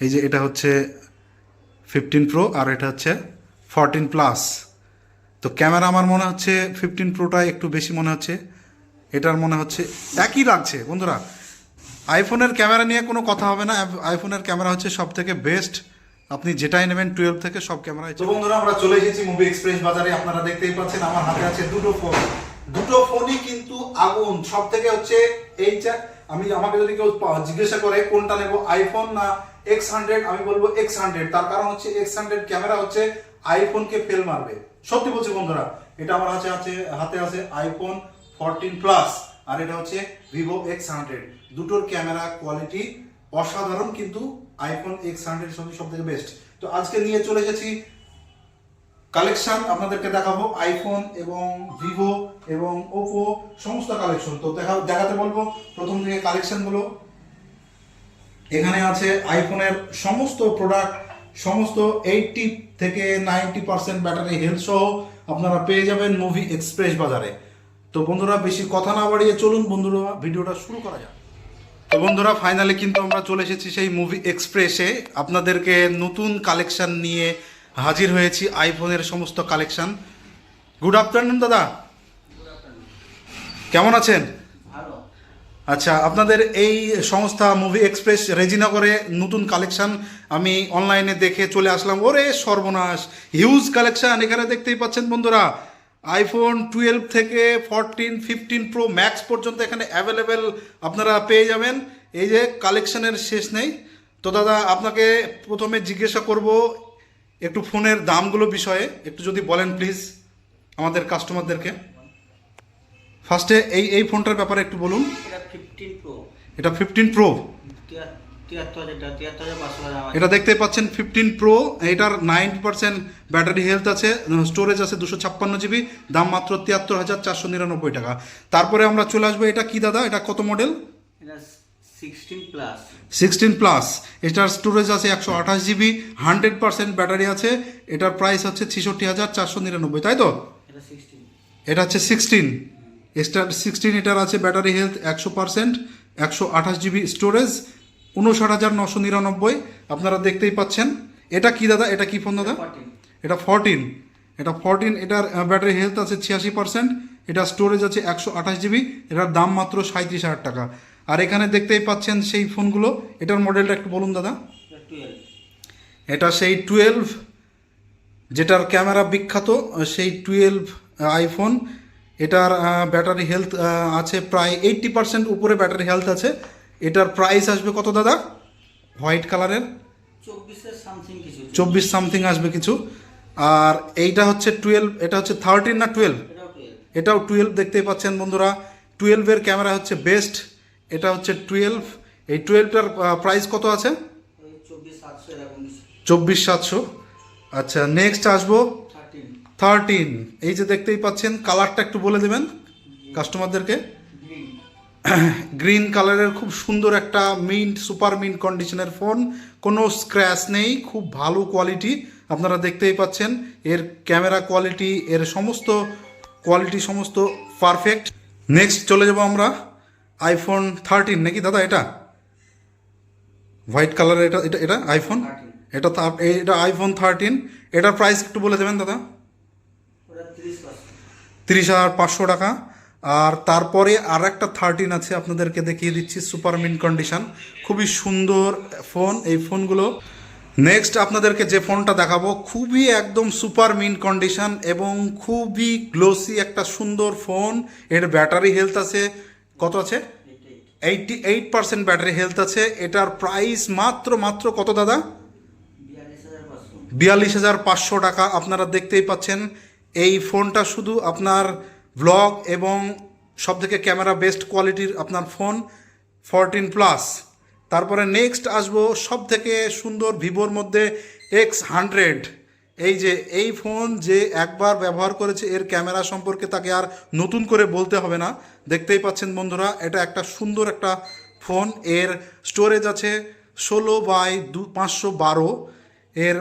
এই যে এটা হচ্ছে ফিফটিন প্রো আর এটা হচ্ছে ফরটিন প্লাস তো ক্যামেরা আমার মনে হচ্ছে ফিফটিন প্রোটা একটু বেশি মনে হচ্ছে। এটার মনে হচ্ছে একই লাগছে, বন্ধুরা। আইফোনের ক্যামেরা নিয়ে কোনো কথা হবে না। আইফোনের ক্যামেরা হচ্ছে সব থেকে বেস্ট আপনি যেটাই নেবেন টুয়েলভ থেকে সব ক্যামেরা বন্ধুরা, আমরা চলে এসেছি মুভি এক্সপ্রেস বাজারে। আপনারা দেখতেই পাচ্ছেন, আমার হাতে আছে দুটো ফোন দুটো ফোনই কিন্তু আগুন। সব থেকে হচ্ছে এই চা- আমি আমাকে যদি কেউ জিজ্ঞাসা করে, কোনটা নেব আইফোন না এক্স হান্ড্রেড আমি বলব এক্স হান্ড্রেড তার কারণ হচ্ছে এক্স হান্ড্রেড ক্যামেরা হচ্ছে আইফোনকে ফেল মারবে। সত্যি বলছি বন্ধুরা, এটা আমার হাতে আছে হাতে আছে আইফোন ফোরটিন প্লাস আর এটা হচ্ছে ভিভো এক্স হান্ড্রেড দুটোর ক্যামেরা কোয়ালিটি অসাধারণ কিন্তু আইফোন এক্স হান্ড্রেড সব থেকে বেস্ট তো আজকে নিয়ে চলে এসেছি কালেকশন আপনাদেরকে দেখাবো আইফোন এবং ভিভো এবং ওপো সমস্ত কালেকশন। তো দেখা, দেখাতে বলব, প্রথম থেকে কালেকশনগুলো। এখানে আছে আইফোনের সমস্ত প্রোডাক্ট সমস্ত এইটটি থেকে নাইনটি পার্সেন্ট ব্যাটারি হেলথ সহ আপনারা পেয়ে যাবেন মুভি এক্সপ্রেস বাজারে। তো বন্ধুরা, বেশি কথা না বাড়িয়ে চলুন বন্ধুরা, ভিডিওটা শুরু করা যাক। তো বন্ধুরা ফাইনালি কিন্তু আমরা চলে এসেছি সেই মুভি এক্সপ্রেসে আপনাদেরকে নতুন কালেকশন নিয়ে হাজির হয়েছি আইফোনের সমস্ত কালেকশন। গুড আফটারনুন দাদা। কেমন আছেন? আচ্ছা আপনাদের এই সংস্থা মুভি এক্সপ্রেস রেজিনগরে নতুন কালেকশন আমি অনলাইনে দেখে চলে আসলাম। ওরে সর্বনাশ হিউজ কালেকশন, এখানে দেখতেই পাচ্ছেন বন্ধুরা। আইফোন টুয়েলভ থেকে ফোরটিন ফিফটিন প্রো ম্যাক্স পর্যন্ত এখানে অ্যাভেলেবেল আপনারা পেয়ে যাবেন। এই যে কালেকশনের শেষ নেই। তো দাদা, আপনাকে প্রথমে জিজ্ঞাসা করব একটু ফোনের দামগুলো বিষয়ে একটু যদি বলেন প্লিজ আমাদের কাস্টমারদেরকে ফার্স্টে এই এই ফোনটার ব্যাপারে একটু বলুন। এটা ফিফটিন প্রো এটা দেখতে পাচ্ছেন ফিফটিন প্রো এটার নাইনটি পার্সেন্ট ব্যাটারি হেলথ আছে স্টোরেজ আছে দুশো ছাপ্পান্ন জিবি দাম মাত্র তিয়াত্তর হাজার চারশো নিরানব্বই টাকা। তারপরে আমরা চলে আসব এটা কি দাদা? এটা কত মডেল এটা সিক্সটিন প্লাস এটার স্টোরেজ আছে একশো আঠাশ জিবি হান্ড্রেড পার্সেন্ট ব্যাটারি আছে। এটার প্রাইস হচ্ছে ছেষট্টি হাজার চারশো নিরানব্বই তাই তো? এটা হচ্ছে সিক্সটিন এটার সিক্সটিন এটার আছে ব্যাটারি হেলথ একশো পার্সেন্ট একশো আঠাশ জিবি স্টোরেজ উনষাট হাজার নশো নিরানব্বই। আপনারা দেখতেই পাচ্ছেন। এটা কি দাদা? এটা কি ফোন দাদা? এটা ফরটিন এটা ফরটিন এটার ব্যাটারি হেলথ আছে ছিয়াশি পার্সেন্ট এটা স্টোরেজ আছে একশো আঠাশ জিবি এটার দাম মাত্র সাঁত্রিশ হাজার টাকা। আর এখানে দেখতেই পাচ্ছেন সেই ফোনগুলো। এটার মডেলটা একটু বলুন দাদা। এটা সেই টুয়েলভ যেটার ক্যামেরা বিখ্যাত সেই টুয়েলভ আইফোন এটার ব্যাটারি হেলথ আছে প্রায় এইট্টি পার্সেন্ট উপরে ব্যাটারি হেলথ আছে। এটার প্রাইস আসবে কত দাদা? হোয়াইট কালারের চব্বিশ সামথিং আসবে কিছু। আর এইটা হচ্ছে টুয়েলভ এটা হচ্ছে থার্টিন না টুয়েলভ এটাও টুয়েলভ দেখতেই পাচ্ছেন বন্ধুরা। টুয়েলভের ক্যামেরা হচ্ছে বেস্ট এটা হচ্ছে টুয়েলভ এই টুয়েলভটার প্রাইস কত আছে? চব্বিশ সাতশো। আচ্ছা নেক্সট আসব। থার্টিন এই যে দেখতেই পাচ্ছেন কালারটা একটু বলে দেবেন কাস্টমারদেরকে গ্রিন কালারের খুব সুন্দর একটা মিন্ট সুপার মিন্ট কন্ডিশনের ফোন কোনো স্ক্র্যাচ নেই, খুব ভালো কোয়ালিটি আপনারা দেখতেই পাচ্ছেন, এর ক্যামেরা কোয়ালিটি এর সমস্ত কোয়ালিটি সমস্ত পারফেক্ট নেক্সট চলে যাব আমরা। আইফোন থার্টিন নাকি দাদা এটা? হোয়াইট কালারের এটা এটা এটা আইফোন এটা তা- এটা আইফোন থার্টিন এটার প্রাইস একটু বলে দেবেন দাদা। তিরিশ হাজার পাঁচশো টাকা। আর তারপরে আর একটা থার্টিন আছে আপনাদেরকে দেখিয়ে দিচ্ছি সুপার মিন কন্ডিশন খুবই সুন্দর ফোন এই ফোনগুলো নেক্সট আপনাদেরকে যে ফোনটা দেখাবো খুবই একদম সুপার মিন কন্ডিশন এবং খুবই গ্লোসি একটা সুন্দর ফোন এর ব্যাটারি হেলথ আছে কত আছে? Eight eight eighty eight percent battery health আছে। এটার প্রাইস মাত্র মাত্র কত দাদা? বিয়াল্লিশ হাজার পাঁচশো। টাকা আপনারা দেখতেই পাচ্ছেন। এই ফোনটা শুধু আপনার ব্লগ এবং সব থেকে ক্যামেরা বেস্ট কোয়ালিটির আপনার ফোন ফরটিন প্লাস তারপরে নেক্সট আসব সব থেকে সুন্দর ভিভোর মধ্যে এক্স হান্ড্রেড এই যে এই ফোন যে একবার ব্যবহার করেছে এর ক্যামেরা সম্পর্কে তাকে আর নতুন করে বলতে হবে না। দেখতেই পাচ্ছেন বন্ধুরা এটা একটা সুন্দর একটা ফোন। এর স্টোরেজ আছে ষোলো বাই দু পাঁচশো বারো। এর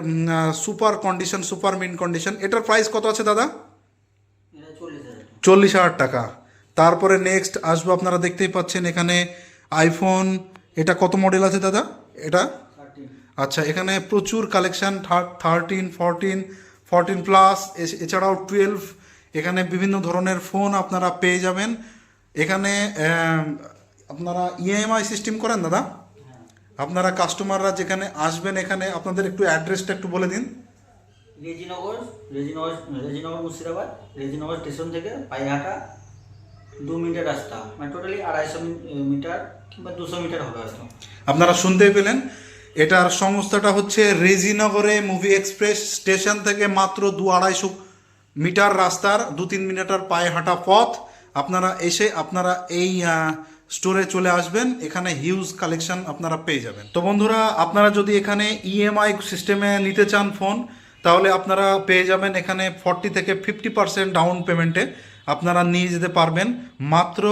super condition super mint condition এটার প্রাইস কত আছে দাদা? চল্লিশ হাজার টাকা। তারপরে নেক্সট আসব আপনারা দেখতেই পাচ্ছেন এখানে আইফোন এটা কত মডেল আছে দাদা? এটা? আচ্ছা এখানে প্রচুর collection thirteen fourteen fourteen plus এছাড়াও টুয়েলভ এখানে বিভিন্ন ধরনের ফোন আপনারা পেয়ে যাবেন। এখানে আপনারা ইএমআই সিস্টেম করেন দাদা? আপনারা কাস্টমাররা যেখানে আসবেন এখানে আপনাদের একটু অ্যাড্রেসটা একটু বলে দিন। রেজিনগর রেজিনগর রেজিনগর মুর্শিদাবাদ রেজিনগর স্টেশন থেকে পায়েহাটা দু মিনিটের রাস্তা। মানে টোটালি আড়াইশো মিটার কিংবা দুশো মিটার হবে হয়তো আপনারা শুনতেই পেলেন। এটার সংস্থাটা হচ্ছে রেজিনগরে মুভি এক্সপ্রেস স্টেশন থেকে মাত্র দু আড়াইশো মিটার রাস্তার দু তিন মিনিটার পায়ে হাঁটা পথ। আপনারা এসে আপনারা এই স্টোরে চলে আসবেন। এখানে হিউজ কালেকশন আপনারা পেয়ে যাবেন। তো বন্ধুরা, আপনারা যদি এখানে ইএমআই সিস্টেমে নিতে চান ফোন তাহলে আপনারা পেয়ে যাবেন এখানে ফর্টি থেকে ফিফটি পার্সেন্ট ডাউন পেমেন্টে আপনারা নিয়ে যেতে পারবেন। মাত্র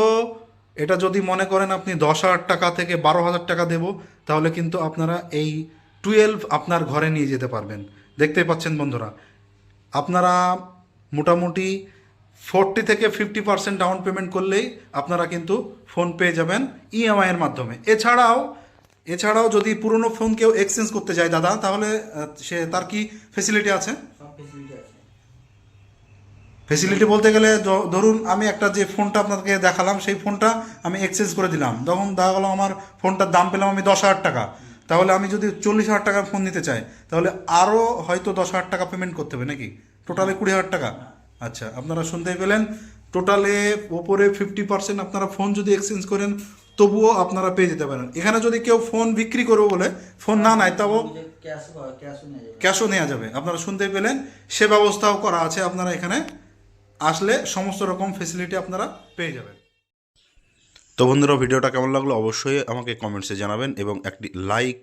এটা যদি মনে করেন আপনি দশ হাজার টাকা থেকে বারো হাজার টাকা দেবো, তাহলে কিন্তু আপনারা এই টুয়েলভ আপনার ঘরে নিয়ে যেতে পারবেন। দেখতেই পাচ্ছেন বন্ধুরা, আপনারা মোটামুটি ফোরটি থেকে ফিফটি পার্সেন্ট ডাউন পেমেন্ট করলেই আপনারা কিন্তু ফোন পেয়ে যাবেন ইএমআই এর মাধ্যমে। এছাড়াও এছাড়াও যদি পুরনো ফোন কেউ এক্সচেঞ্জ করতে যায় দাদা, তাহলে সে, তার কি ফেসিলিটি আছে। ফেসিলিটি বলতে গেলে ধরুন আমি একটা যে ফোনটা আপনাকে দেখালাম সেই ফোনটা আমি এক্সচেঞ্জ করে দিলাম। তখন দেখা গেলো আমার ফোনটার দাম পেলাম আমি দশ হাজার টাকা। তাহলে আমি যদি চল্লিশ হাজার টাকার ফোন নিতে চাই তাহলে আরও হয়তো দশ হাজার টাকা পেমেন্ট করতে হবে নাকি? টোটালে কুড়ি হাজার টাকা। আচ্ছা আপনারা শুনতেই পেলেন। টোটালে ওপরে ফিফটি পার্সেন্ট আপনারা ফোন যদি এক্সচেঞ্জ করেন তবুও আপনারা পেয়ে যেতে পারেন। এখানে যদি কেউ ফোন বিক্রি করবে বলে ফোন না নেয় তাও ক্যাশও ক্যাশও নেওয়া যাবে। আপনারা শুনতে পেলেন। সে ব্যবস্থাও করা আছে আপনারা এখানে। আসলে সমস্ত রকম ফেসিলিটি আপনারা পেয়ে যাবেন। তো বন্ধুরা, ভিডিওটা কেমন লাগল অবশ্যই আমাকে কমেন্টসে জানাবেন এবং একটি লাইক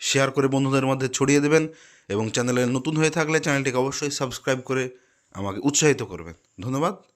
শেয়ার করে বন্ধুদের মধ্যে ছড়িয়ে দেবেন এবং চ্যানেলে নতুন হয়ে থাকলে চ্যানেলটিকে অবশ্যই সাবস্ক্রাইব করে আমাকে উৎসাহিত করবেন। ধন্যবাদ।